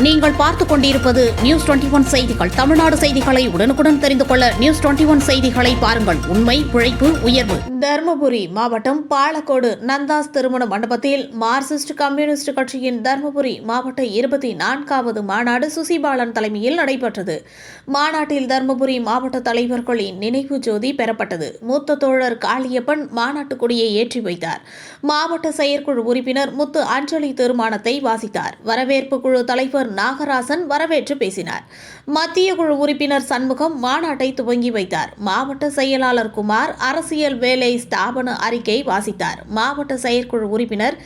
நீங்கள் பார்த்துக் கொண்டிருப்பது நியூஸ் டுவெண்டி ஒன் செய்திகள். தமிழ்நாடு செய்திகளை உடனுக்குடன் தெரிந்து கொள்ள நியூஸ் டுவெண்டி ஒன் செய்திகளை பாருங்கள். உண்மை உழைப்பு உயர்வு. தருமபுரி மாவட்டம் பாலக்கோடு நந்தாஸ் திருமண மண்டபத்தில் மார்க்சிஸ்ட் கம்யூனிஸ்ட் கட்சியின் தருமபுரி மாவட்ட இருபத்தி நான்காவது மாநாடு சுசிபாலன் தலைமையில் நடைபெற்றது. மாநாட்டில் தருமபுரி மாவட்ட தலைவர்களின் நினைவு ஜோதி பெறப்பட்டது. மூத்த தோழர் காளியப்பன் மாநாட்டு கொடியை ஏற்றி வைத்தார். மாவட்ட செயற்குழு உறுப்பினர் முத்து அஞ்சலி தீர்மானத்தை வாசித்தார். வரவேற்பு குழு தலைவர் நாகராசன் வரவேற்று பேசினார். மத்திய குழு உறுப்பினர் சண்முகம் மாநாட்டை துவங்கி வைத்தார். மாவட்ட செயலாளர் குமார் அரசியல் வேலை ஸ்தாபன அறிக்கை வாசித்தார். மாவட்ட செயற்குழு உறுப்பினர்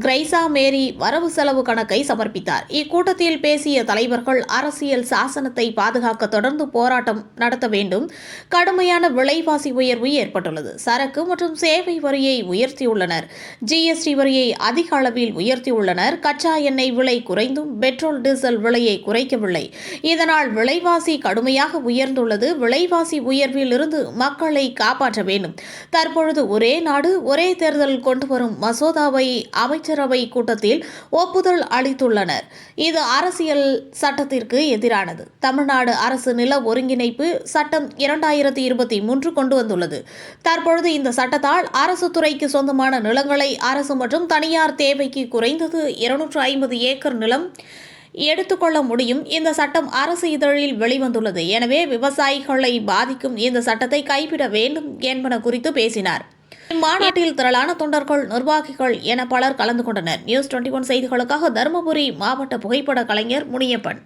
கிரைசா மேரி வரவு செலவு கணக்கை சமர்ப்பித்தார். இக்கூட்டத்தில் பேசிய தலைவர்கள் அரசியல் சாசனத்தை பாதுகாக்க தொடர்ந்து போராட்டம் நடத்த வேண்டும். கடுமையான விலைவாசி உயர்வு ஏற்பட்டுள்ளது. சரக்கு மற்றும் சேவை வரியை உயர்த்தியுள்ளனர். ஜிஎஸ்டி வரியை அதிக அளவில் உயர்த்தியுள்ளனர். கச்சா எண்ணெய் விலை குறைந்தும் பெட்ரோல் டீசல் விலையை குறைக்கவில்லை. இதனால் விலைவாசி கடுமையாக உயர்ந்துள்ளது. விலைவாசி உயர்வில் இருந்து மக்களை காப்பாற்ற வேண்டும். தற்பொழுது ஒரே நாடு ஒரே தேர்தல் கொண்டு வரும் மசோதாவை அமைச்சரவை கூட்டத்தில் ஒப்புதல் அளித்துள்ளனர். இது அரசியல் சட்டத்திற்கு எதிரானது. தமிழ்நாடு அரசு நில ஒருங்கிணைப்பு சட்டம் இரண்டாயிரத்தி இருபத்தி மூன்று கொண்டு வந்துள்ளது. தற்பொழுது இந்த சட்டத்தால் அரசு துறைக்கு சொந்தமான நிலங்களை அரசு மற்றும் தனியார் தேவைக்கு குறைந்தது இருநூற்று ஐம்பது ஏக்கர் நிலம் எடுத்துக்கொள்ள முடியும். இந்த சட்டம் அரசு இதழில் வெளிவந்துள்ளது. எனவே விவசாயிகளை பாதிக்கும் இந்த சட்டத்தை கைவிட வேண்டும் என்பன குறித்து பேசினார். இம்மாநாட்டில் திரளான தொண்டர்கள் நிர்வாகிகள் என பலர் கலந்து கொண்டனர். நியூஸ் டுவெண்டி ஒன் செய்திகளுக்காக தருமபுரி மாவட்ட புகைப்பட கலைஞர் முனியப்பன்.